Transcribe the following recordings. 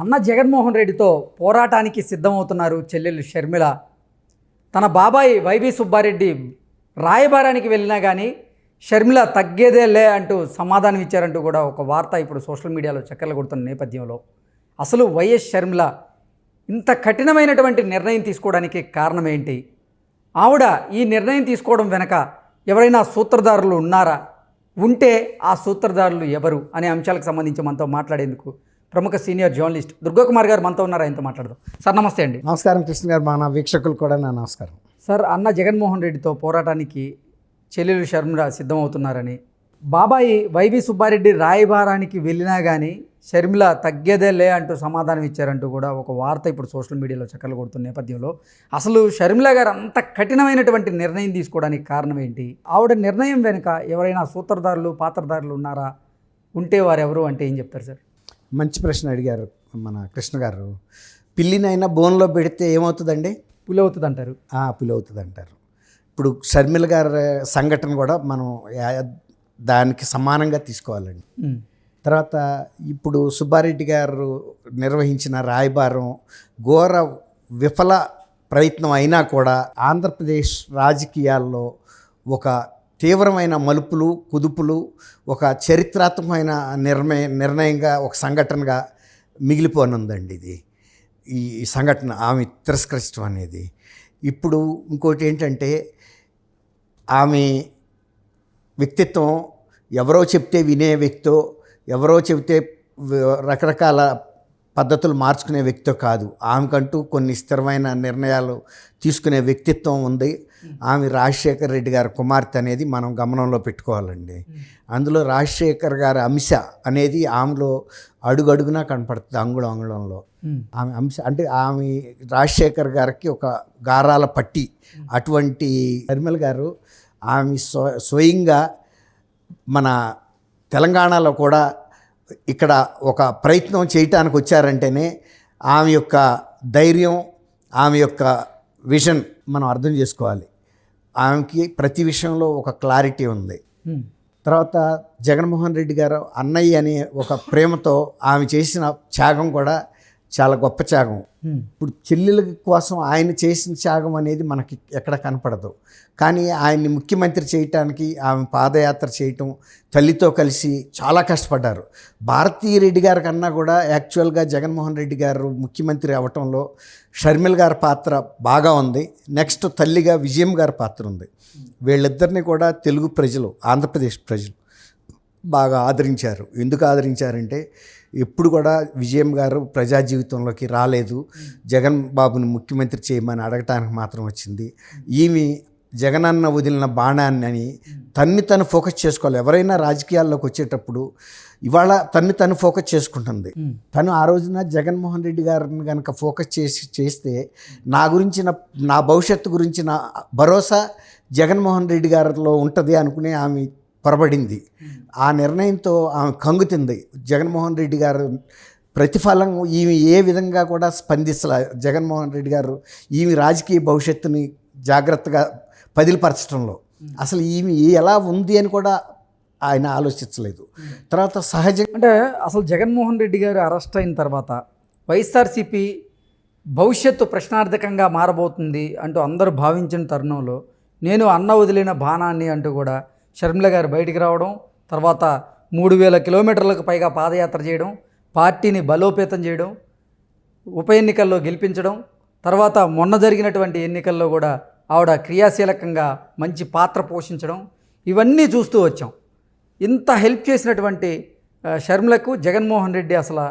అన్న జగన్మోహన్ రెడ్డితో పోరాటానికి సిద్ధమవుతున్నారు చెల్లెలు షర్మిల. తన బాబాయి వైవి సుబ్బారెడ్డి రాయబారానికి వెళ్ళినా కానీ షర్మిల తగ్గేదేలే అంటూ సమాధానం ఇచ్చారంటూ కూడా ఒక వార్త ఇప్పుడు సోషల్ మీడియాలో చక్కర్లు కొడుతున్న నేపథ్యంలో. అసలు వైఎస్ షర్మిల ఇంత కఠినమైనటువంటి నిర్ణయం తీసుకోవడానికి కారణం ఏంటి? ఆవిడ ఈ నిర్ణయం తీసుకోవడం వెనక ఎవరైనా సూత్రధారులు ఉన్నారా? ఉంటే ఆ సూత్రధారులు ఎవరు? అనే అంశాలకు సంబంధించి మనతో మాట్లాడేందుకు ప్రముఖ సీనియర్ జర్నలిస్ట్ దుర్గాకుమార్ గారు మనతో ఉన్నారు. ఆయనతో మాట్లాడదాం. సార్ నమస్తే అండి. నమస్కారం కృష్ణ గారు. మా నా వీక్షకులు కూడా నా నమస్కారం. సార్ అన్న జగన్మోహన్ రెడ్డితో పోరాటానికి చెల్లెలు షర్మిల సిద్ధమవుతున్నారని బాబాయి వైవి సుబ్బారెడ్డి రాయబారానికి వెళ్ళినా కానీ షర్మిల తగ్గేదేలే అంటూ సమాధానం ఇచ్చారంటూ కూడా ఒక వార్త ఇప్పుడు సోషల్ మీడియాలో చక్కలు కొడుతున్న నేపథ్యంలో అసలు షర్మిల గారు అంత కఠినమైనటువంటి నిర్ణయం తీసుకోవడానికి కారణం ఏంటి? ఆవిడ నిర్ణయం వెనుక ఎవరైనా సూత్రధారులు పాత్రధారులు ఉన్నారా? ఉంటే వారెవరు అంటే ఏం చెప్తారు సార్? మంచి ప్రశ్న అడిగారు మన కృష్ణ గారు. పిల్లినైనా బోన్లో పెడితే ఏమవుతుందండి? పులవుతుంది అంటారు ఆ, పులి అవుతుంది అంటారు ఇప్పుడు షర్మిల గారి సంఘటన కూడా మనం దానికి సమానంగా తీసుకోవాలండి. తర్వాత ఇప్పుడు సుబ్బారెడ్డి గారు నిర్వహించిన రాయబారం ఘోర విఫల ప్రయత్నం అయినా కూడా ఆంధ్రప్రదేశ్ రాజకీయాల్లో ఒక తీవ్రమైన మలుపులు కుదుపులు ఒక చరిత్రాత్మకమైన నిర్ణయ నిర్ణయంగా ఒక సంఘటనగా మిగిలిపోనుందండి ఇది. ఈ సంఘటన ఆమె తిరస్కరించడం అనేది. ఇప్పుడు ఇంకోటి ఏంటంటే ఆమె వ్యక్తిత్వం ఎవరో చెప్తే వినే వ్యక్తో ఎవరో చెబితే రకరకాల పద్ధతులు మార్చుకునే వ్యక్తో కాదు. ఆమెకంటూ కొన్ని స్థిరమైన నిర్ణయాలు తీసుకునే వ్యక్తిత్వం ఉంది. ఆమె రాజశేఖర్ రెడ్డి గారి కుమార్తె అనేది మనం గమనంలో పెట్టుకోవాలండి. అందులో రాజశేఖర్ గారి అంశ అనేది ఆమెలో అడుగడుగునా కనపడుతుంది అంగుళం అంగుళంలో. ఆమె అంశ అంటే ఆమె రాజశేఖర్ గారికి ఒక గారాల పట్టి. అటువంటి నిర్మల్ గారు ఆమె స్వ స్వయంగా మన తెలంగాణలో కూడా ఇక్కడ ఒక ప్రయత్నం చేయటానికి వచ్చారంటేనే ఆమె యొక్క ధైర్యం ఆమె యొక్క విజన్ మనం అర్థం చేసుకోవాలి ఆమెకి ప్రతి విషయంలో ఒక క్లారిటీ ఉంది. తర్వాత జగన్మోహన్ రెడ్డి గారు అన్నయ్య అనే ఒక ప్రేమతో ఆమె చేసిన త్యాగం కూడా చాలా గొప్ప త్యాగం. ఇప్పుడు చెల్లెల కోసం ఆయన చేసిన త్యాగం అనేది మనకి ఎక్కడ కనపడదు. కానీ ఆయన్ని ముఖ్యమంత్రి చేయటానికి ఆమె పాదయాత్ర చేయటం తల్లితో కలిసి చాలా కష్టపడ్డారు. భారతీ రెడ్డి గారి కన్నా కూడా యాక్చువల్గా జగన్మోహన్ రెడ్డి గారు ముఖ్యమంత్రి అవటంలో షర్మిల్ గారి పాత్ర బాగా ఉంది. నెక్స్ట్ తల్లిగా విజయం గారి పాత్ర ఉంది. వీళ్ళిద్దరిని కూడా తెలుగు ప్రజలు ఆంధ్రప్రదేశ్ ప్రజలు బాగా ఆదరించారు. ఎందుకు ఆదరించారంటే ఎప్పుడు కూడా విజయం గారు ప్రజా జీవితంలోకి రాలేదు. జగన్ బాబుని ముఖ్యమంత్రి చేయమని అడగటానికి మాత్రం వచ్చింది. ఈమె జగనన్న వదిలిన బాణాన్ని అని తన్ని తను ఫోకస్ చేసుకోవాలి. ఎవరైనా రాజకీయాల్లోకి వచ్చేటప్పుడు ఇవాళ తన్ని తను ఫోకస్ చేసుకుంటుంది. తను ఆ రోజున జగన్మోహన్ రెడ్డి గారిని కనుక ఫోకస్ చేసి చేస్తే నా గురించిన నా భవిష్యత్తు గురించిన భరోసా జగన్మోహన్ రెడ్డి గారిలో ఉంటుంది అనుకుని ఆమె పొరబడింది. ఆ నిర్ణయంతో ఆమె కంగుతింది జగన్మోహన్ రెడ్డి గారు ప్రతిఫలం ఈమె ఏ విధంగా కూడా స్పందిస్తలే జగన్మోహన్ రెడ్డి గారు ఈమె రాజకీయ భవిష్యత్తుని జాగ్రత్తగా పదిలిపరచడంలో అసలు ఈమె ఎలా ఉంది అని కూడా ఆయన ఆలోచించలేదు. తర్వాత సహజంగా అంటే అసలు జగన్మోహన్ రెడ్డి గారు అరెస్ట్ అయిన తర్వాత వైఎస్ఆర్సీపీ భవిష్యత్తు ప్రశ్నార్థకంగా మారబోతుంది అంటూ అందరూ భావించిన తరుణంలో నేను అన్న వదిలిన బాణాన్ని అంటూ కూడా షర్మిల గారు బయటికి రావడం తర్వాత మూడు వేల కిలోమీటర్లకు పైగా పాదయాత్ర చేయడం పార్టీని బలోపేతం చేయడం ఉప ఎన్నికల్లో గెలిపించడం తర్వాత మొన్న జరిగినటువంటి ఎన్నికల్లో కూడా ఆవిడ క్రియాశీలకంగా మంచి పాత్ర పోషించడం ఇవన్నీ చూస్తూ వచ్చాం. ఇంత హెల్ప్ చేసినటువంటి షర్మిలకు జగన్మోహన్ రెడ్డి అసలు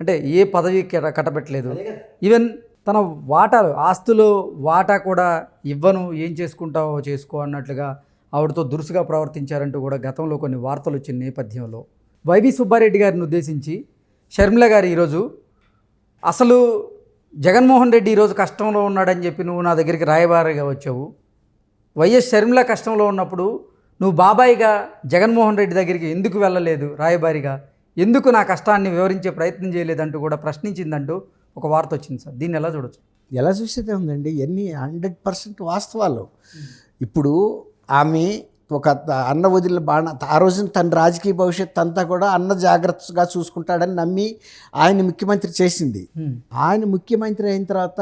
అంటే ఏ పదవి కెట- కట్టబెట్టలేదు. ఈవెన్ తన వాటాలు ఆస్తులు వాటా కూడా ఇవ్వను ఏం చేసుకుంటావో చేసుకో అన్నట్లుగా ఆవిడతో దురుసుగా ప్రవర్తించారంటూ కూడా గతంలో కొన్ని వార్తలు వచ్చిన నేపథ్యంలో. వైవి సుబ్బారెడ్డి గారిని ఉద్దేశించి షర్మిల గారు ఈరోజు అసలు జగన్మోహన్ రెడ్డి ఈరోజు కష్టంలో ఉన్నాడని చెప్పి నువ్వు నా దగ్గరికి రాయబారిగా వచ్చావు. వైఎస్ షర్మిల కష్టంలో ఉన్నప్పుడు నువ్వు బాబాయిగా జగన్మోహన్ రెడ్డి దగ్గరికి ఎందుకు వెళ్ళలేదు రాయబారిగా? ఎందుకు నా కష్టాన్ని వివరించే ప్రయత్నం చేయలేదంటూ కూడా ప్రశ్నించిందంటూ ఒక వార్త వచ్చింది సార్. దీన్ని ఎలా చూడొచ్చు? ఎలా చూసేదే ఉందండి ఎన్ని హండ్రెడ్ పర్సెంట్ వాస్తవాలు. ఇప్పుడు ఆమె ఒక అన్న వదిలిన బాణ ఆ రోజున తన రాజకీయ భవిష్యత్తు అంతా కూడా అన్న జాగ్రత్తగా చూసుకుంటాడని నమ్మి ఆయన ముఖ్యమంత్రి చేసింది. ఆయన ముఖ్యమంత్రి అయిన తర్వాత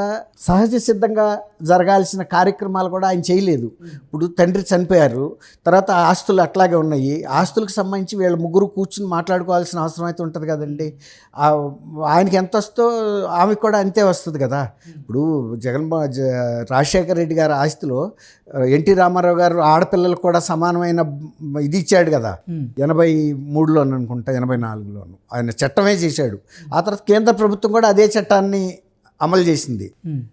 సహజ సిద్ధంగా జరగాల్సిన కార్యక్రమాలు కూడా ఆయన చేయలేదు. ఇప్పుడు తండ్రి చనిపోయారు. తర్వాత ఆస్తులు అట్లాగే ఉన్నాయి. ఆస్తులకు సంబంధించి వీళ్ళ ముగ్గురు కూర్చుని మాట్లాడుకోవాల్సిన అవసరం అయితే ఉంటుంది కదండి. ఆయనకి ఎంత వస్తో ఆమెకు కూడా అంతే వస్తుంది కదా. ఇప్పుడు జగన్మోహన్ రాజశేఖర రెడ్డి గారి ఆస్తిలో ఎన్టీ రామారావు గారు ఆడపిల్లలకు కూడా సమానమైన ఇది ఇచ్చాడు కదా. ఎనభై మూడులోను అనుకుంటా ఎనభై నాలుగులోను. ఆయన చట్టమే చేశాడు. ఆ తర్వాత కేంద్ర ప్రభుత్వం కూడా అదే చట్టాన్ని అమలు చేసింది.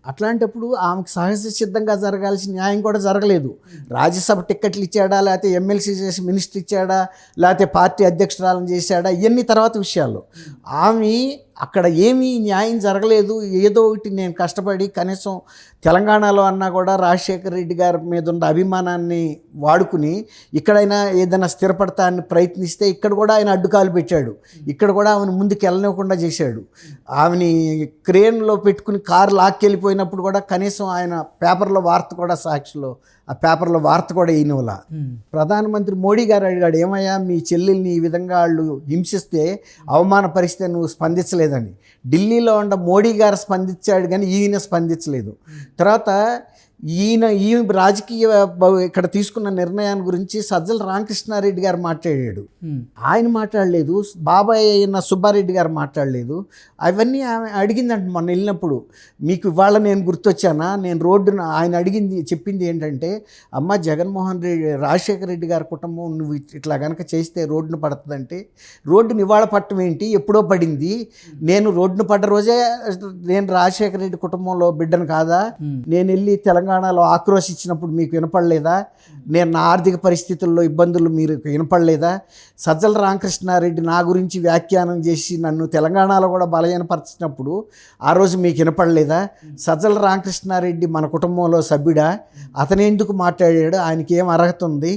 అట్లాంటప్పుడు ఆమెకు సహజ సిద్ధంగా జరగాల్సిన న్యాయం కూడా జరగలేదు. రాజ్యసభ టిక్కెట్లు ఇచ్చాడా లేకపోతే ఎమ్మెల్సీ చేసి మినిస్టర్ ఇచ్చాడా లేకపోతే పార్టీ అధ్యక్షురాలను చేశాడా ఇవన్నీ తర్వాత విషయాలు. ఆమె అక్కడ ఏమీ న్యాయం జరగలేదు. ఏదో ఒకటి నేను కష్టపడి కనీసం తెలంగాణలో అన్నా కూడా రాజశేఖర రెడ్డి గారి మీద ఉన్న అభిమానాన్ని వాడుకుని ఇక్కడైనా ఏదైనా స్థిరపడతా అని ప్రయత్నిస్తే ఇక్కడ కూడా ఆయన అడ్డుకాలు పెట్టాడు. ఇక్కడ కూడా ఆమెను ముందుకు వెళ్ళనివ్వకుండా చేశాడు. ఆమెని క్రేన్లో పెట్టుకుని కారు లాక్కెళ్ళిపోయినప్పుడు కూడా కనీసం ఆయన పేపర్లో వార్త కూడా సాక్షిలో ఆ పేపర్లో వార్త కూడా ఈయనవల. ప్రధానమంత్రి మోడీ గారు అడిగాడు ఏమయ్యా మీ చెల్లెల్ని ఈ విధంగా వాళ్ళు హింసిస్తే అవమానపరిస్తే నువ్వు స్పందించలేదని. ఢిల్లీలో ఉన్న మోడీ గారు స్పందించాడు కానీ ఈయన స్పందించలేదు. తర్వాత ఈయన ఈ రాజకీయ ఇక్కడ తీసుకున్న నిర్ణయాన్ని గురించి సజ్జల రామకృష్ణారెడ్డి గారు మాట్లాడాడు. ఆయన మాట్లాడలేదు బాబాయ్ అయిన సుబ్బారెడ్డి గారు మాట్లాడలేదు. అవన్నీ ఆమె అడిగిందంట మొన్న వెళ్ళినప్పుడు. మీకు ఇవాళ నేను గుర్తొచ్చానా? నేను రోడ్డున ఆయన అడిగింది చెప్పింది ఏంటంటే అమ్మ జగన్మోహన్ రెడ్డి రాజశేఖర రెడ్డి గారి కుటుంబం నువ్వు ఇట్- ఇట్లా కనుక చేస్తే రోడ్డును పడుతుందంటే రోడ్డుని ఇవాళ పట్టడం ఏంటి? ఎప్పుడో పడింది. నేను రోడ్డును పడ్డ రోజే నేను రాజశేఖర రెడ్డి కుటుంబంలో బిడ్డను కాదా? నేను వెళ్ళి తెలంగాణలో ఆక్రోశించినప్పుడు మీకు వినపడలేదా? నేను నా ఆర్థిక పరిస్థితుల్లో ఇబ్బందులు మీరు వినపడలేదా? సజ్జల రామకృష్ణారెడ్డి నా గురించి వ్యాఖ్యానం చేసి నన్ను తెలంగాణలో కూడా బలహీనపరిచినప్పుడు ఆ రోజు మీకు వినపడలేదా? సజ్జల రామకృష్ణారెడ్డి మన కుటుంబంలో సభ్యుడా? అతనెందుకు మాట్లాడాడు? ఆయనకి ఏం అర్హత ఉంది?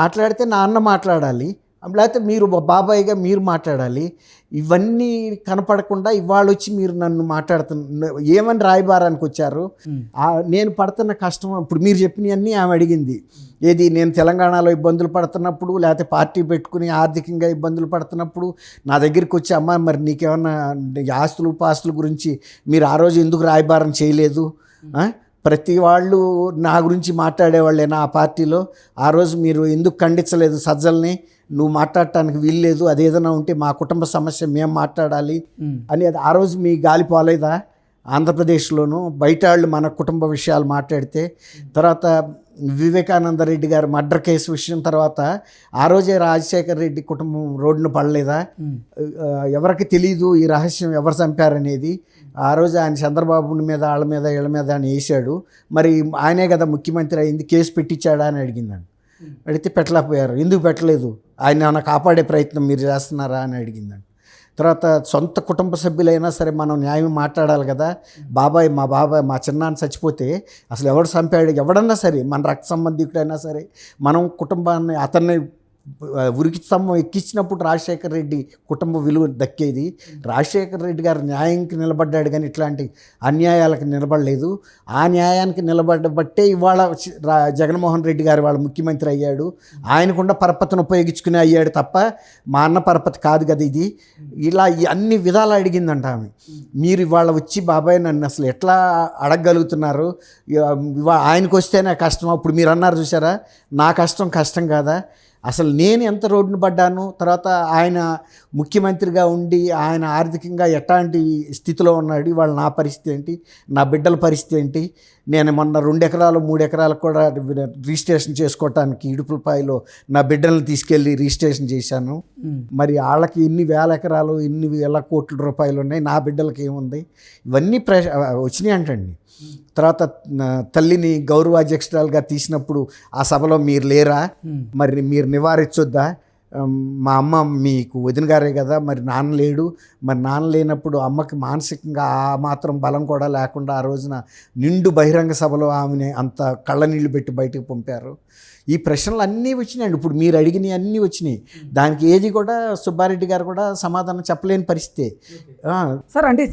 మాట్లాడితే నా అన్న మాట్లాడాలి. లేకపోతే మీరు బాబాయ్గా మీరు మాట్లాడాలి. ఇవన్నీ కనపడకుండా ఇవాళ వచ్చి మీరు నన్ను మాట్లాడుతున్న ఏమని రాయబారానికి వచ్చారు? నేను పడుతున్న కష్టం ఇప్పుడు మీరు చెప్పినవన్నీ ఆమె అడిగింది. ఏది నేను తెలంగాణలో ఇబ్బందులు పడుతున్నప్పుడు లేకపోతే పార్టీ పెట్టుకుని ఆర్థికంగా ఇబ్బందులు పడుతున్నప్పుడు నా దగ్గరికి వచ్చి అమ్మ మరి నీకేమన్నా ఆస్తులు పాస్తుల గురించి మీరు ఆ రోజు ఎందుకు రాయబారం చేయలేదు? ప్రతి వాళ్ళు నా గురించి మాట్లాడేవాళ్ళేనా ఆ పార్టీలో? ఆ రోజు మీరు ఎందుకు ఖండించలేదు సజ్జల్ని? నువ్వు మాట్లాడటానికి వీల్లేదు అదేదైనా ఉంటే మా కుటుంబ సమస్య మేము మాట్లాడాలి అని అది ఆ రోజు మీ గాలి పోలేదా? ఆంధ్రప్రదేశ్లోను బయట వాళ్ళు మన కుటుంబ విషయాలు మాట్లాడితే తర్వాత వివేకానంద రెడ్డి గారు మర్డర్ కేసు విషయం తర్వాత ఆ రోజే రాజశేఖర్ రెడ్డి కుటుంబం రోడ్డున పడలేదా? ఎవరికి తెలియదు ఈ రహస్యం ఎవరు చంపారనేది. ఆ రోజు ఆయన చంద్రబాబు మీద వాళ్ళ మీద వీళ్ళ మీద అని వేసాడు మరి ఆయనే కదా ముఖ్యమంత్రి అయింది కేసు పెట్టించాడా అని అడిగిందండి అడిగితే పెట్టలేకపోయారు. ఎందుకు పెట్టలేదు? ఆయన ఏమైనా కాపాడే ప్రయత్నం మీరు చేస్తున్నారా అని అడిగిందండి తర్వాత సొంత కుటుంబ సభ్యులైనా సరే మనం న్యాయం మాట్లాడాలి కదా. బాబాయ్ మా బాబాయ్ మా చిన్నాన్న చచ్చిపోతే అసలు ఎవడు చంపాడు? ఎవడన్నా సరే మన రక్త సంబంధికుడైనా సరే మనం కుటుంబాన్ని అతన్ని ఉరికి స్తంభం ఎక్కించినప్పుడు రాజశేఖర రెడ్డి కుటుంబ విలువ దక్కేది. రాజశేఖర రెడ్డి గారు న్యాయంకి నిలబడ్డాడు కానీ ఇట్లాంటి అన్యాయాలకు నిలబడలేదు. ఆ న్యాయానికి నిలబడబట్టే ఇవాళ జగన్మోహన్ రెడ్డి గారు వాళ్ళ ముఖ్యమంత్రి అయ్యాడు. ఆయనకుండా పరపతిని ఉపయోగించుకుని అయ్యాడు తప్ప మా అన్న పరపతి కాదు కదా ఇది. ఇలా అన్ని విధాలు అడిగిందంట ఆమె. మీరు ఇవాళ వచ్చి బాబాయ్ నన్ను అసలు ఎట్లా అడగగలుగుతున్నారు? ఆయనకు వస్తేనే కష్టం. అప్పుడు మీరు అన్నారు చూసారా? నా కష్టం కష్టం కాదా? అసలు నేను ఎంత రోడ్డున పడ్డాను తర్వాత ఆయన ముఖ్యమంత్రిగా ఉండి ఆయన ఆర్థికంగా ఎట్లాంటి స్థితిలో ఉన్నాడు ఇవాళ నా పరిస్థితి ఏంటి నా బిడ్డల పరిస్థితి ఏంటి నేను మొన్న రెండు ఎకరాలు మూడు ఎకరాలకు కూడా రిజిస్ట్రేషన్ చేసుకోవటానికి ఇడుపులపాయలో నా బిడ్డలను తీసుకెళ్ళి రిజిస్ట్రేషన్ చేశాను. మరి వాళ్ళకి ఇన్ని వేల ఎకరాలు ఇన్ని వేల కోట్ల రూపాయలు ఉన్నాయి నా బిడ్డలకి ఏముంది? ఇవన్నీ ప్ర వచ్చినాయి అంటండి. తర్వాత తల్లిని గౌరవాధ్యక్షురాలుగా తీసినప్పుడు ఆ సభలో మీరు లేరా? మరి మీరు నివారించొద్దా? "ఉమ్, మా అమ్మ మీకు వదిన గారే కదా మరి నాన్న లేడు. మరి నాన్న లేనప్పుడు అమ్మకి మానసికంగా ఆ మాత్రం బలం కూడా లేకుండా ఆ రోజున నిండు బహిరంగ సభలో ఆమెని అంత కళ్ళ నీళ్ళు పెట్టి బయటకు పంపారు. ఈ ప్రశ్నలు అన్నీ వచ్చినాయండి. ఇప్పుడు మీరు అడిగినవి అన్నీ వచ్చినాయి. దానికి ఏది కూడా సుబ్బారెడ్డి గారు కూడా సమాధానం చెప్పలేని పరిస్థితి. సార్ అంటే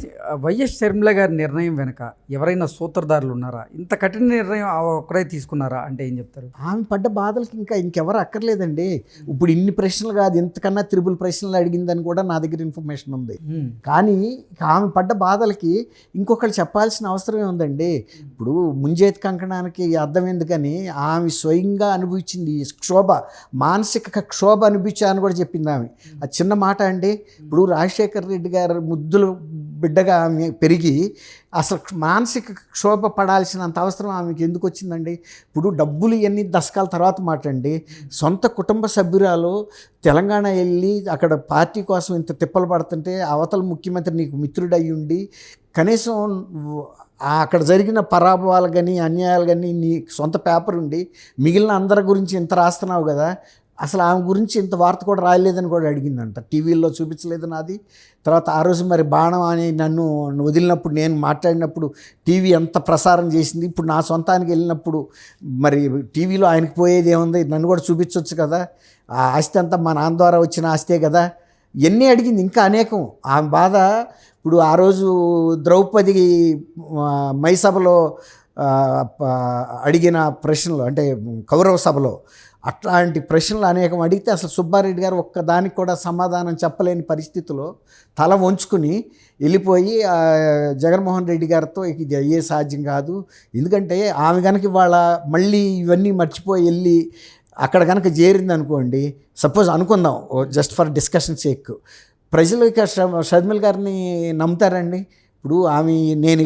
వైఎస్ షర్మిల గారి నిర్ణయం వెనక ఎవరైనా సూత్రధారులు ఉన్నారా? ఇంత కఠిన నిర్ణయం ఆ ఒక్కరే తీసుకున్నారా? అంటే ఏం చెప్తారు? ఆమె పడ్డ బాధలకి ఇంకా ఇంకెవరు అక్కర్లేదండి. ఇప్పుడు ఇన్ని ప్రశ్నలు కాదు ఇంతకన్నా త్రిబుల్ ప్రశ్నలు అడిగిందని కూడా నా దగ్గర ఇన్ఫర్మేషన్ ఉంది. కానీ ఆమె పడ్డ బాధలకి ఇంకొకరు చెప్పాల్సిన అవసరమే ఉందండి. ఇప్పుడు ముంజేతి కంకణానికి అర్థం ఎందుకని ఆమె స్వయంగా అనుభవించింది. ఈ క్షోభ మానసిక క్షోభ అనుభవించాలని కూడా చెప్పింది ఆమె. ఆ చిన్న మాట అండి ఇప్పుడు రాజశేఖర్ రెడ్డి గారు ముద్దులు బిడ్డగా ఆమె పెరిగి అసలు మానసిక క్షోభ పడాల్సినంత అవసరం ఆమెకి ఎందుకు వచ్చిందండి? ఇప్పుడు డబ్బులు ఇవన్నీ దశకాల తర్వాత మాట అండి సొంత కుటుంబ సభ్యురాలు తెలంగాణ వెళ్ళి అక్కడ పార్టీ కోసం ఇంత తిప్పలు పడుతుంటే అవతల ముఖ్యమంత్రి నీకు మిత్రుడు ఉండి కనీసం అక్కడ జరిగిన పరాభవాలు కానీ అన్యాయాలు కానీ నీ సొంత పేపర్ ఉండి మిగిలిన అందరి గురించి ఇంత రాస్తున్నావు కదా? అసలు ఆమె గురించి ఇంత వార్త కూడా రాయలేదని కూడా అడిగిందంట. టీవీల్లో చూపించలేదు నాది. తర్వాత ఆ రోజు మరి బాణం అని నన్ను వదిలినప్పుడు నేను మాట్లాడినప్పుడు టీవీ ఎంత ప్రసారం చేసింది? ఇప్పుడు నా సొంతానికి వెళ్ళినప్పుడు మరి టీవీలో ఆయనకి పోయేది ఏముంది? నన్ను కూడా చూపించవచ్చు కదా. ఆ ఆస్తి అంతా మా నాన్న ద్వారా వచ్చిన ఆస్తే కదా. ఎన్ని అడిగింది ఇంకా అనేకం. ఆమె బాధ ఇప్పుడు ఆ రోజు ద్రౌపది మైసభలో మై సభలో అడిగిన ప్రశ్నలు అంటే కౌరవ సభలో అట్లాంటి ప్రశ్నలు అనేకం అడిగితే అసలు సుబ్బారెడ్డి గారు ఒక్క దానికి కూడా సమాధానం చెప్పలేని పరిస్థితిలో తల వంచుకుని వెళ్ళిపోయి జగన్మోహన్ రెడ్డి గారితో ఇది అయ్యే సాధ్యం కాదు. ఎందుకంటే ఆమె కనుక ఇవాళ మళ్ళీ ఇవన్నీ మర్చిపోయి వెళ్ళి అక్కడ కనుక చేరింది అనుకోండి సపోజ్ అనుకుందాం జస్ట్ ఫర్ డిస్కషన్ సేక్ ప్రజలు ఇక షర్మిల్ గారిని నమ్ముతారండి. ఇప్పుడు ఆమె నేను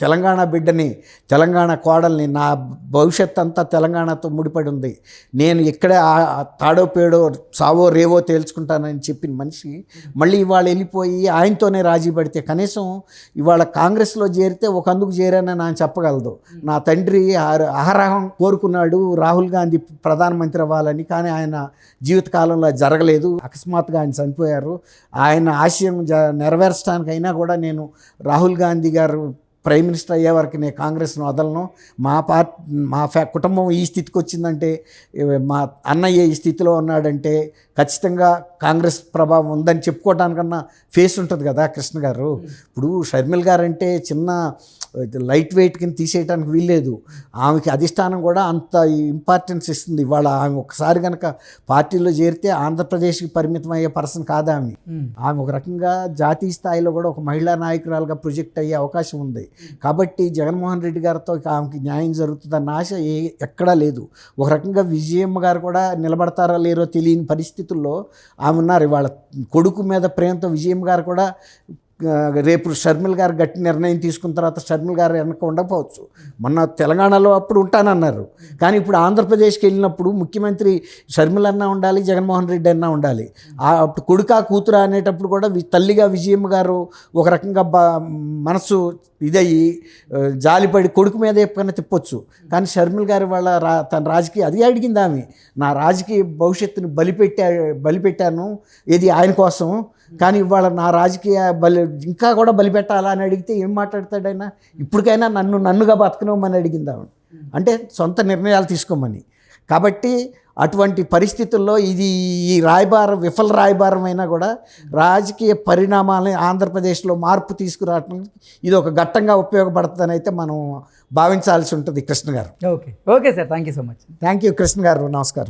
తెలంగాణ బిడ్డని తెలంగాణ కోడల్ని నా భవిష్యత్ అంతా తెలంగాణతో ముడిపడి ఉంది నేను ఇక్కడే ఆ- తాడో పేడో సావో రేవో తేల్చుకుంటానని చెప్పిన మనిషి మళ్ళీ ఇవాళ వెళ్ళిపోయి ఆయనతోనే రాజీ పడితే కనీసం ఇవాళ కాంగ్రెస్లో చేరితే ఒక అందుకు చేరానని ఆయన చెప్పగలదు నా తండ్రి ఆహారం కోరుకున్నాడు రాహుల్ గాంధీ ప్రధానమంత్రి అవ్వాలని కానీ ఆయన జీవితకాలంలో జరగలేదు. అకస్మాత్తుగా ఆయన చనిపోయారు. ఆయన ఆశయం జ నెరవేర్చడానికి కూడా నేను రాహుల్ గాంధీ గారు ప్రైమ్ మినిస్టర్ అయ్యే వరకు నేను కాంగ్రెస్ను వదలను. మా పార్ట్ మా ఫ్యా కుటుంబం ఈ స్థితికి వచ్చిందంటే మా అన్నయ్య ఈ స్థితిలో ఉన్నాడంటే ఖచ్చితంగా కాంగ్రెస్ ప్రభావం ఉందని చెప్పుకోవడానికన్నా ఫేస్ ఉంటుంది కదా కృష్ణ గారు. ఇప్పుడు షర్మిల్ గారు అంటే చిన్న లైట్ వెయిట్ కింద తీసేయడానికి వీల్లేదు. ఆమెకి అధిష్టానం కూడా అంత ఇంపార్టెన్స్ ఇస్తుంది. ఇవాళ ఆమె ఒకసారి కనుక పార్టీలో చేరితే ఆంధ్రప్రదేశ్కి పరిమితం అయ్యే పర్సన్ కాదు ఆమె. ఆమె ఒక రకంగా జాతీయ స్థాయిలో కూడా ఒక మహిళా నాయకురాలుగా ప్రొజెక్ట్ అయ్యే అవకాశం ఉంది. కాబట్టి జగన్మోహన్ రెడ్డి గారితో ఆమెకి న్యాయం జరుగుతుందన్న ఆశ ఏ ఎక్కడా లేదు. ఒక రకంగా విజయమ్మ గారు కూడా నిలబడతారా లేరో తెలియని పరిస్థితుల్లో ఆమె ఉన్నారు. ఇవాళ కొడుకు మీద ప్రేమతో విజయం గారు కూడా రేపు షర్మిల్ గారు గట్టి నిర్ణయం తీసుకున్న తర్వాత షర్మిల్ గారు వెనక ఉండకపోవచ్చు. మొన్న తెలంగాణలో అప్పుడు ఉంటానన్నారు. కానీ ఇప్పుడు ఆంధ్రప్రదేశ్కి వెళ్ళినప్పుడు ముఖ్యమంత్రి షర్మిల అన్నా ఉండాలి జగన్మోహన్ రెడ్డి అన్నా ఉండాలి. అప్పుడు కొడుకా కూతురు అనేటప్పుడు కూడా తల్లిగా విజయమ్మ గారు ఒక రకంగా బా మనసు ఇదయ్యి జాలిపడి కొడుకు మీద ఎప్పుడైనా తిప్పొచ్చు. కానీ షర్మిల్ గారి వాళ్ళ రా తన రాజకీయ అది అడిగింది ఆమె. నా రాజకీయ భవిష్యత్తుని బలిపెట్టా బలిపెట్టాను. ఇది ఆయన కోసం? కానీ ఇవాళ నా రాజకీయ బలి ఇంకా కూడా బలిపెట్టాలా అని అడిగితే ఏం మాట్లాడతాడు ఆయన? ఇప్పటికైనా నన్ను నన్నుగా బతకనమని అడిగింది ఆవిడ. అంటే సొంత నిర్ణయాలు తీసుకోమని. కాబట్టి అటువంటి పరిస్థితుల్లో ఇది ఈ రాయబారం విఫల రాయబారం అయినా కూడా రాజకీయ పరిణామాలని ఆంధ్రప్రదేశ్లో మార్పు తీసుకురావడానికి ఇది ఒక ఘట్టంగా ఉపయోగపడుతుందని అయితే మనం భావించాల్సి ఉంటుంది Krishna garu. Okay. Okay sir. Thank you so much. Thank you Krishna garu. నమస్కారం.